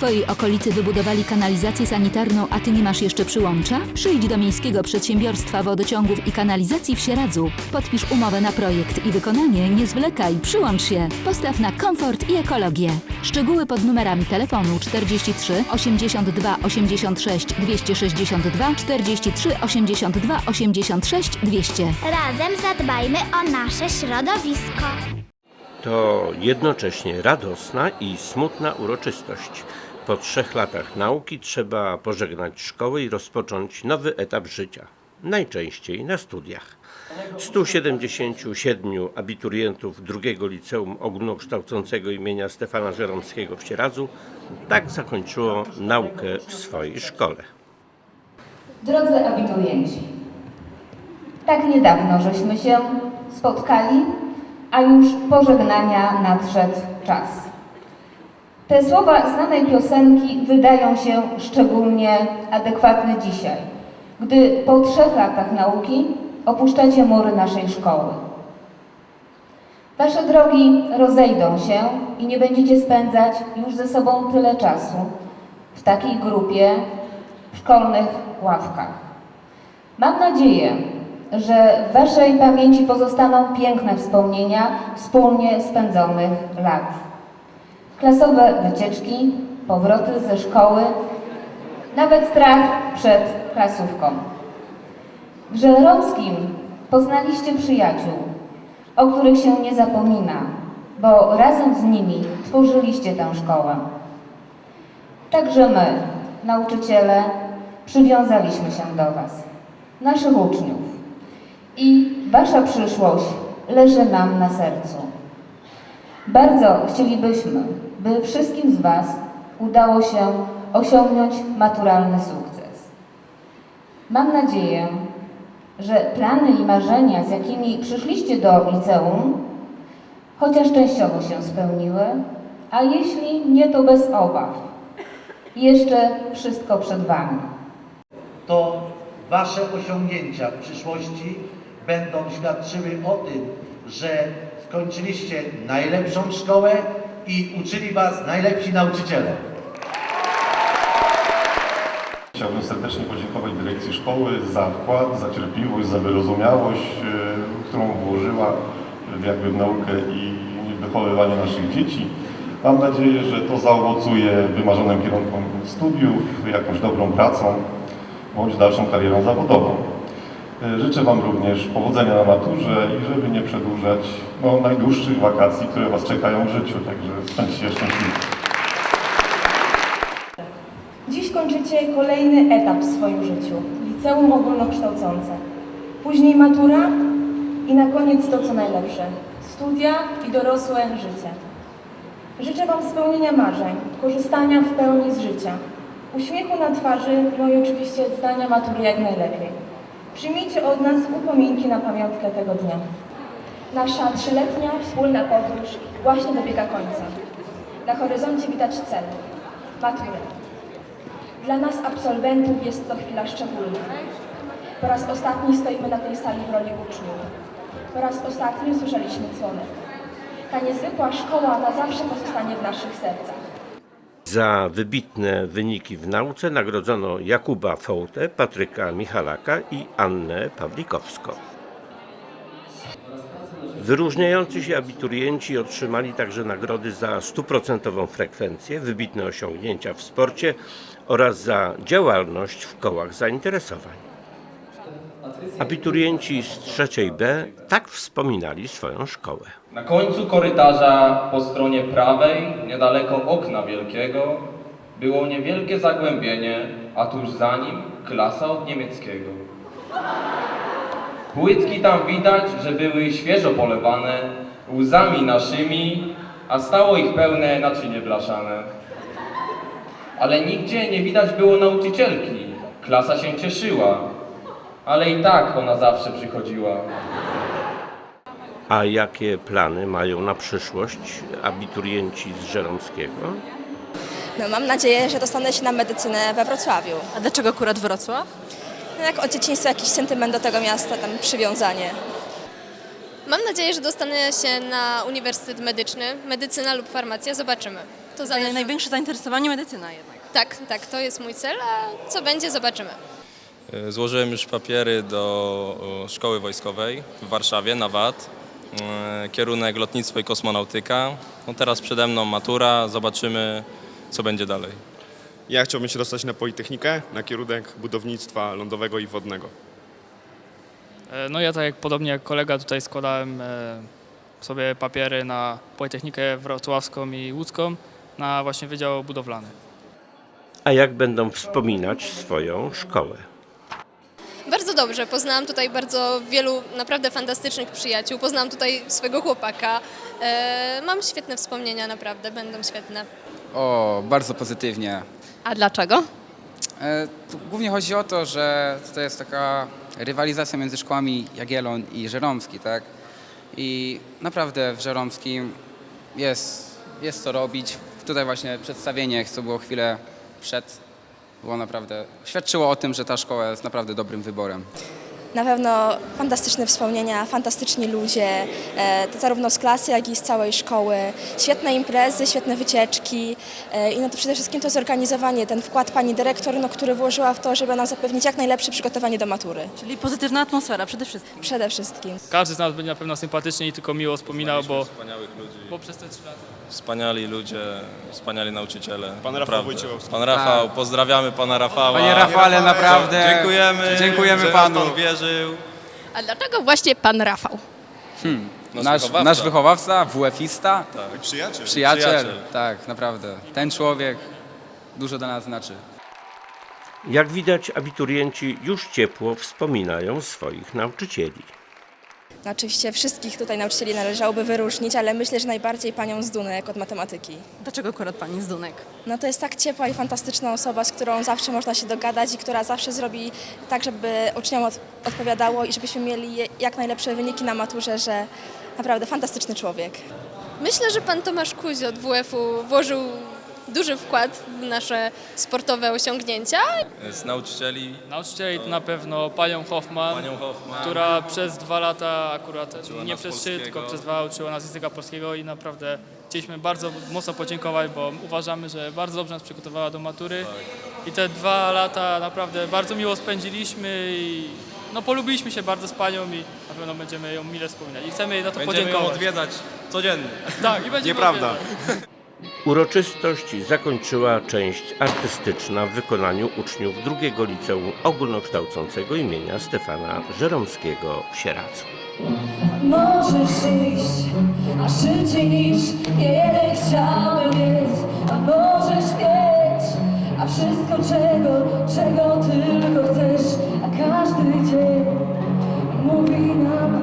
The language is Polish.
Twojej okolicy wybudowali kanalizację sanitarną, a Ty nie masz jeszcze przyłącza? Przyjdź do Miejskiego Przedsiębiorstwa Wodociągów i Kanalizacji w Sieradzu. Podpisz umowę na projekt i wykonanie, nie zwlekaj, przyłącz się. Postaw na komfort i ekologię. Szczegóły pod numerami telefonu 43 82 86 262 43 82 86 200. Razem zadbajmy o nasze środowisko. To jednocześnie radosna i smutna uroczystość. Po trzech latach nauki trzeba pożegnać szkołę i rozpocząć nowy etap życia. Najczęściej na studiach. 177 abiturientów drugiego liceum ogólnokształcącego imienia Stefana Żeromskiego w Sieradzu tak zakończyło naukę w swojej szkole. Drodzy abiturienci, tak niedawno żeśmy się spotkali, a już pożegnania nadszedł czas. Te słowa znanej piosenki wydają się szczególnie adekwatne dzisiaj, gdy po trzech latach nauki opuszczacie mury naszej szkoły. Wasze drogi rozejdą się i nie będziecie spędzać już ze sobą tyle czasu w takiej grupie w szkolnych ławkach. Mam nadzieję, że w Waszej pamięci pozostaną piękne wspomnienia wspólnie spędzonych lat. Klasowe wycieczki, powroty ze szkoły, nawet strach przed klasówką. W Żeromskim poznaliście przyjaciół, o których się nie zapomina, bo razem z nimi tworzyliście tę szkołę. Także my, nauczyciele, przywiązaliśmy się do Was, naszych uczniów. I Wasza przyszłość leży nam na sercu. Bardzo chcielibyśmy, by wszystkim z Was udało się osiągnąć maturalny sukces. Mam nadzieję, że plany i marzenia, z jakimi przyszliście do liceum, chociaż częściowo się spełniły, a jeśli nie, to bez obaw. Jeszcze wszystko przed Wami. to Wasze osiągnięcia w przyszłości będą świadczyły o tym, że skończyliście najlepszą szkołę i uczyli Was najlepsi nauczyciele. Chciałbym serdecznie podziękować dyrekcji szkoły za wkład, za cierpliwość, za wyrozumiałość, e, którą włożyła jakby w naukę i wychowywanie naszych dzieci. Mam nadzieję, że to zaowocuje wymarzonym kierunkom studiów, jakąś dobrą pracą bądź dalszą karierą zawodową. E, Życzę Wam również powodzenia na maturze i żeby nie przedłużać no, najdłuższych wakacji, które Was czekają w życiu, także spędźcie szczęśliwie. Dziś kończycie kolejny etap w swoim życiu liceum ogólnokształcące. Później matura i na koniec to, co najlepsze studia i dorosłe życie. Życzę Wam spełnienia marzeń, korzystania w pełni z życia, uśmiechu na twarzy, no i oczywiście zdania matury jak najlepiej. Przyjmijcie od nas upominki na pamiątkę tego dnia. Nasza trzyletnia wspólna podróż właśnie dobiega końca. Na horyzoncie widać cel maturę. Dla nas, absolwentów, jest to chwila szczególna. Po raz ostatni stoimy na tej sali w roli uczniów. Po raz ostatni usłyszeliśmy dzwonek. Ta niezwykła szkoła na zawsze pozostanie w naszych sercach. Za wybitne wyniki w nauce nagrodzono Jakuba Fołtę, Patryka Michalaka i Annę Pawlikowską. Wyróżniający się abiturienci otrzymali także nagrody za stuprocentową frekwencję, wybitne osiągnięcia w sporcie oraz za działalność w kołach zainteresowań. Abiturienci z trzeciej B tak wspominali swoją szkołę. Na końcu korytarza po stronie prawej, niedaleko okna wielkiego, było niewielkie zagłębienie, a tuż za nim klasa od niemieckiego. Płytki tam widać, że były świeżo polewane łzami naszymi, a stało ich pełne naczynie blaszane. Ale nigdzie nie widać było nauczycielki. Klasa się cieszyła, ale i tak ona zawsze przychodziła. A jakie plany mają na przyszłość abiturienci z Żeromskiego? No, mam nadzieję, że dostanę się na medycynę we Wrocławiu. A dlaczego akurat Wrocław? No, jak od dzieciństwa jakiś sentyment do tego miasta, tam przywiązanie. Mam nadzieję, że dostanę się na Uniwersytet Medyczny, medycyna lub farmacja, zobaczymy. to zależy. Największe zainteresowanie medycyna jednak. Tak, tak, to jest mój cel, a co będzie, zobaczymy. E, Złożyłem już papiery do o, szkoły wojskowej w Warszawie na VAT. E, Kierunek lotnictwo i kosmonautyka. No teraz przede mną matura, zobaczymy co będzie dalej. Ja chciałbym się dostać na Politechnikę, na kierunek budownictwa lądowego i wodnego. E, No ja tak jak podobnie jak kolega tutaj składałem e, sobie papiery na Politechnikę Wrocławską i Łódzką na właśnie Wydział Budowlany. A jak będą wspominać swoją szkołę? Dobrze, poznałam tutaj bardzo wielu naprawdę fantastycznych przyjaciół, poznałam tutaj swojego chłopaka. E, mam świetne wspomnienia, naprawdę, będą świetne. O, bardzo pozytywnie. A dlaczego? E, tu głównie chodzi o to, że to jest taka rywalizacja między szkołami Jagiellon i Żeromski, tak? I naprawdę w Żeromskim jest, jest co robić. Tutaj właśnie przedstawienie, co było chwilę przed, było naprawdę, świadczyło o tym, że ta szkoła jest naprawdę dobrym wyborem. Na pewno fantastyczne wspomnienia, fantastyczni ludzie, e, to zarówno z klasy, jak i z całej szkoły. Świetne imprezy, świetne wycieczki e, i no to przede wszystkim to zorganizowanie, ten wkład pani dyrektor, no, który włożyła w to, żeby nam zapewnić jak najlepsze przygotowanie do matury. Czyli pozytywna atmosfera przede wszystkim. Przede wszystkim. Każdy z nas będzie na pewno sympatycznie i tylko miło wspominał, bo, Wspaniałych ludzi, bo przez te trzy lata. wspaniali ludzie, wspaniali nauczyciele. Pan Rafał. Wojciechowski. Pan Rafał, pozdrawiamy pana Rafała. Panie Rafale, naprawdę Dziękujemy, dziękujemy panu. pan wierzył. A dlaczego właśnie pan Rafał? Nasz Nasz, wychowawca. nasz wychowawca, WF-ista, Tak. Przyjaciel. przyjaciel, Przyjaciel. tak, naprawdę. Ten człowiek dużo dla nas znaczy. Jak widać, abiturienci już ciepło wspominają swoich nauczycieli. No, oczywiście wszystkich tutaj nauczycieli należałoby wyróżnić, ale myślę, że najbardziej panią Zdunek od matematyki. Dlaczego akurat pani z Dunek? No to jest tak ciepła i fantastyczna osoba, z którą zawsze można się dogadać i która zawsze zrobi tak, żeby uczniom od, odpowiadało i żebyśmy mieli jak najlepsze wyniki na maturze, że naprawdę fantastyczny człowiek. Myślę, że pan Tomasz Kuzi od WF-u włożył duży wkład w nasze sportowe osiągnięcia. Z nauczycieli Nauczycieli to na pewno panią Hoffman, panią Hoffman. która przez dwa lata akurat Uczyła nie nas przez trzy, polskiego. tylko przez dwa uczyła nas języka polskiego i naprawdę chcieliśmy bardzo mocno podziękować, bo uważamy, że bardzo dobrze nas przygotowała do matury i te dwa lata naprawdę bardzo miło spędziliśmy i no polubiliśmy się bardzo z panią i na pewno będziemy ją mile wspominać i chcemy jej za to Będziemy ją podziękować. odwiedzać codziennie. Tak, i będziemy Nieprawda. odwiedzać. Uroczystość zakończyła część artystyczna w wykonaniu uczniów drugiego liceum ogólnokształcącego imienia Stefana Żeromskiego w Sieradzu. Możesz iść, a szybciej niż nie jeden chciałby mieć, a możesz mieć, a wszystko czego, czego tylko chcesz, a każdy dzień mówi nam